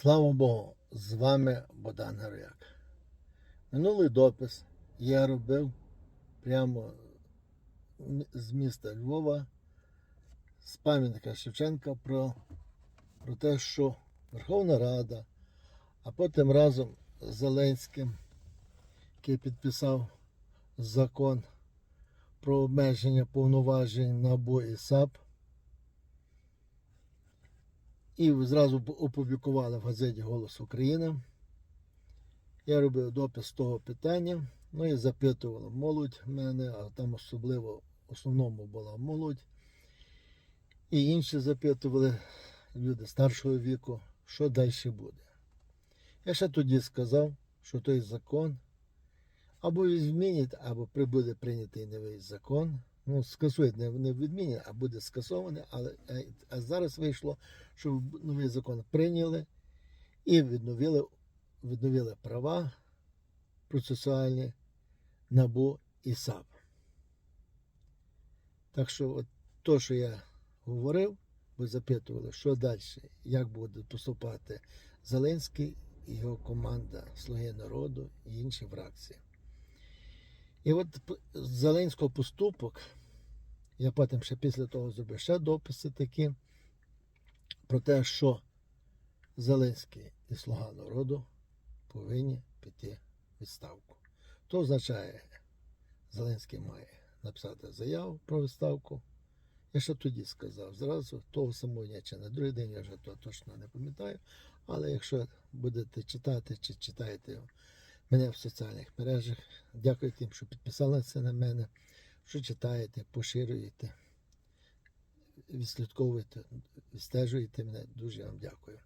Слава Богу, з вами Богдан Герояк. Минулий допис я робив прямо з міста Львова, з пам'ятника Шевченка про, про те, що Верховна Рада, а потім разом з Зеленським, який підписав закон про обмеження повноважень НАБУ і САП, і зразу опублікували в газеті Голос України. Я робив допис того питання, ну і запитувала молодь мене, а там особливо в основному була молодь. І інші запитували люди старшого віку, що далі буде. Я ще тоді сказав, що той закон або відмінять, або прибуде прийнятий новий закон. Ну, скасують, не, не відмінять, а буде скасований. Але а зараз вийшло, що новий закон прийняли і відновили, відновили права процесуальні НАБУ і САП. Так що, от то, що я говорив, ви запитували, що далі, як буде поступати Зеленський і його команда Слуги народу і інші фракції. І от Зеленського поступок, я потім ще після того зробив ще дописи такі про те, що Зеленський і Слуга народу повинні піти відставку. То означає, Зеленський має написати заяву про відставку. Я ще тоді сказав, зразу того самого дня чи на другий день, я вже то точно не пам'ятаю. Але якщо будете читати чи читаєте мене в соціальних мережах, дякую тим, що підписалися на мене, що читаєте, поширюєте, відслідковуєте, відстежуєте мене. Дуже вам дякую.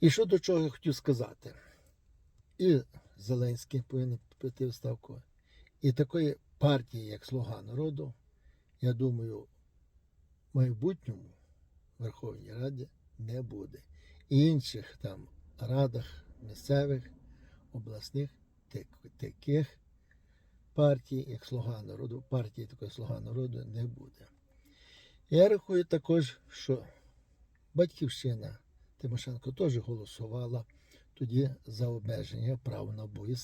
І що до чого я хотів сказати? І Зеленський повинен піти в ставку, і такої партії, як Слуга народу, я думаю, в майбутньому Верховній Раді не буде. І інших там радах місцевих, обласних, таких партій, як Слуга народу, партії такої Слуга народу не буде. Я рахую також, що батьківщина Тимошенко теж голосувала тоді за обмеження прав на і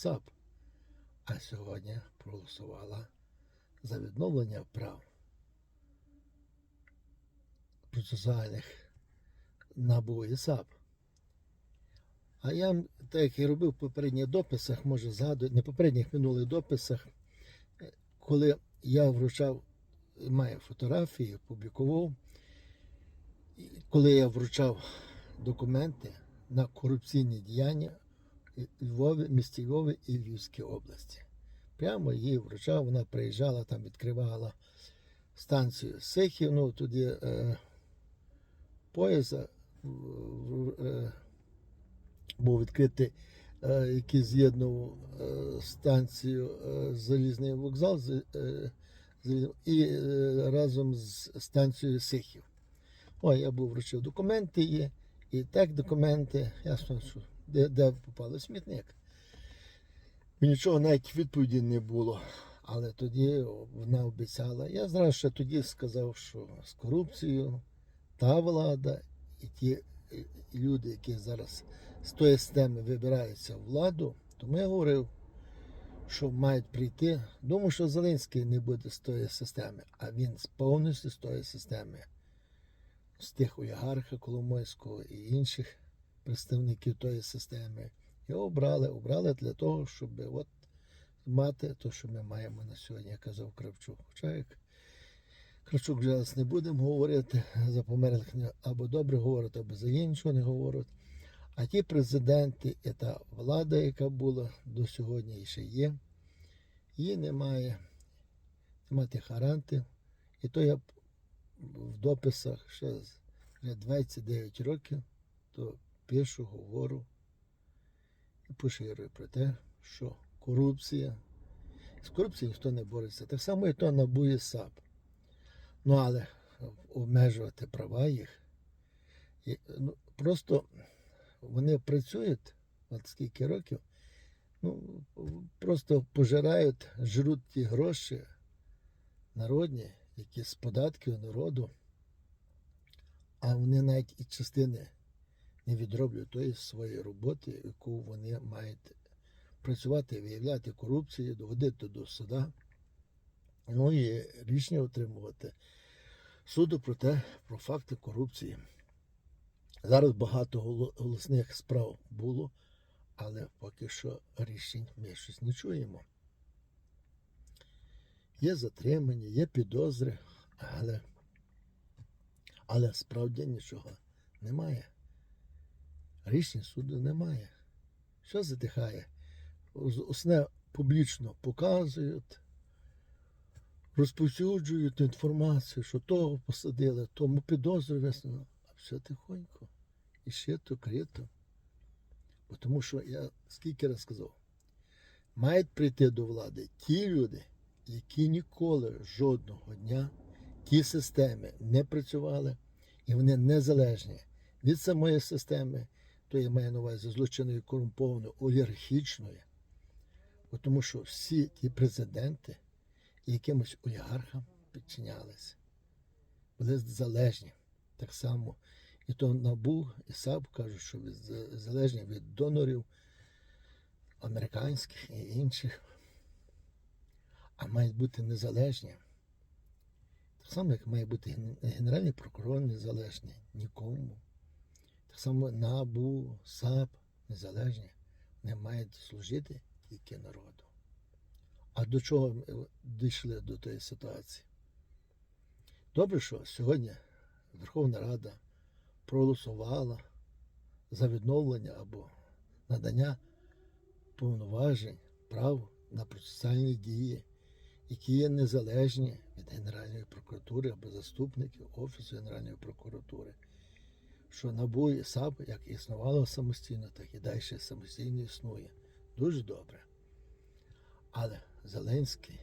а сьогодні проголосувала за відновлення прав процесуальних на і. А я, так як і робив в попередніх дописах, може згадую, не попередніх минулих дописах, коли я вручав, маю фотографії, публікував, коли я вручав документи на корупційні діяння Львові, місті Львові і Львівській області. Прямо її вручав, вона приїжджала, там відкривала станцію Сихів, ну тоді е, в- в- е, був відкритий, е, який з'єднував е, станцію е, залізний вокзал е, і е, разом з станцією Сихів. Ой, я був вручив документи є, і так документи, ясно, що де, де попали смітник. Нічого навіть відповіді не було. Але тоді вона обіцяла. Я зразу ще тоді сказав, що з корупцією та влада і ті е, люди, які зараз з тої системи вибираються в владу, тому я говорив, що мають прийти. Думаю, що Зеленський не буде з тої системи, а він повністю з тої системи, з тих олігарха Коломойського і інших представників тої системи. Його обрали, обрали для того, щоб от мати те, що ми маємо на сьогодні, як казав Кравчук. Хоча як Кравчук зараз не будемо говорити за померлих або добре говорять, або за іншого не говорять. А ті президенти і та влада, яка була до сьогодні і ще є, її немає, немає тих гарантів. І то я в дописах ще вже 29 років, то пишу, говорю і поширюю про те, що корупція, з корупцією ніхто не бореться. Так само і то набує САП. Ну, але обмежувати права їх. Ну, просто вони працюють от скільки років, ну, просто пожирають, жруть ті гроші народні, які з податків народу, а вони навіть і частини не відроблюють тої своєї роботи, яку вони мають працювати, виявляти корупцію, доводити до суда, ну і рішення отримувати суду про те, про факти корупції. Зараз багато голосних справ було, але поки що рішень ми щось не чуємо. Є затримання, є підозри, але, але справді нічого немає. Рішень суду немає. Що затихає? Усне публічно показують, розповсюджують інформацію, що того посадили, тому підозру висунули. А все тихонько. І шито, крито. Бо Тому що я скільки раз сказав, мають прийти до влади ті люди, які ніколи жодного дня ті системи не працювали, і вони незалежні від самої системи, то я маю на увазі злочинної корумпованої, олігархічної. Тому що всі ті президенти якимось олігархам підчинялися, були залежні. Так само і то НАБУ і САП кажуть, що від- залежні від донорів американських і інших, а мають бути незалежні. Так само, як має бути генеральний прокурор незалежний нікому. Так само НАБУ, САП незалежні. Вони мають служити тільки народу. А до чого ми дійшли до тої ситуації? Добре, що сьогодні Верховна Рада проголосувала за відновлення або надання повноважень, прав на процесуальні дії, які є незалежні від Генеральної прокуратури або заступників Офісу Генеральної прокуратури, що НАБУ і САП як існувало самостійно, так і далі самостійно існує. Дуже добре. Але Зеленський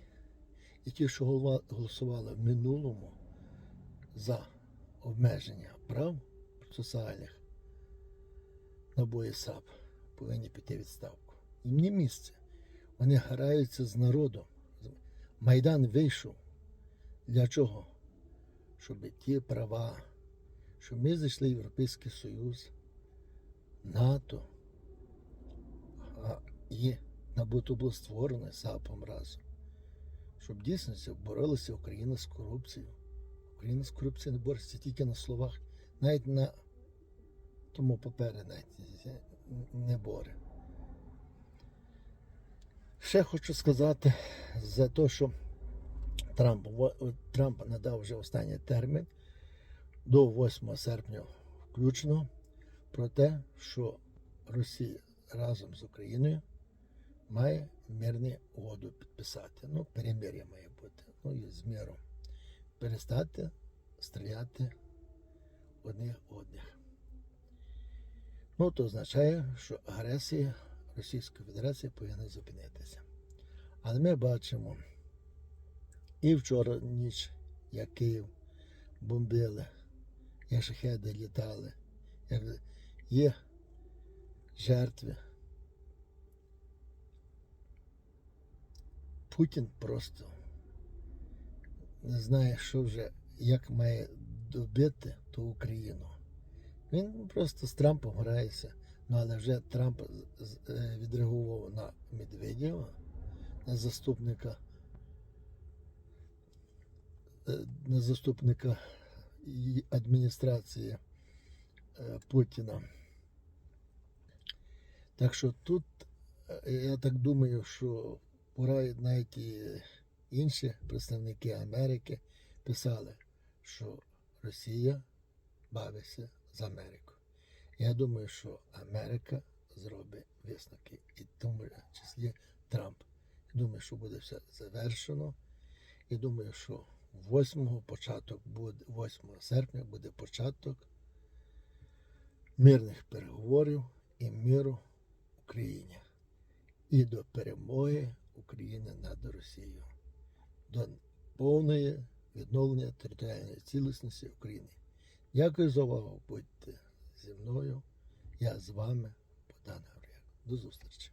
і ті, що голосували в минулому за обмеження прав процесуальних НАБУ і САП, повинні піти відставку. Їм не місце. Вони граються з народом. Майдан вийшов. Для чого? Щоб ті права, щоб ми зайшли в Європейський Союз, НАТО, а і набуто було створене САПом разом. Щоб дійсно боролася Україна з корупцією. Україна з корупцією не бореться тільки на словах, навіть на тому навіть не боре. Ще хочу сказати за те, що Трамп, Трамп надав вже останній термін до 8 серпня включно про те, що Росія разом з Україною має мирну угоду підписати. Ну, перемир'я має бути. Ну і з миром. Перестати стріляти одних одних. Ну, то означає, що агресія Російської Федерації повинна зупинитися. Але ми бачимо і вчора ніч, як Київ бомбили, як шахеди літали, як є жертви. Путін просто не знає, що вже, як має добити ту Україну. Він просто з Трампом грається. Ну, але вже Трамп е, відреагував на Медведєва, на заступника, е, на заступника адміністрації е, Путіна. Так що тут, я так думаю, що пора навіть і інші представники Америки писали, що Росія бавиться з Америкою. Я думаю, що Америка зробить висновки, і в тому числі Трамп. Думаю, що буде все завершено. І думаю, що 8 початок буде 8 серпня буде початок мирних переговорів і миру в Україні. І до перемоги України над Росією, до повної відновлення територіальної цілісності України. Дякую за увагу. Будьте зі мною. Я з вами, Богдан Гавряк. До зустрічі.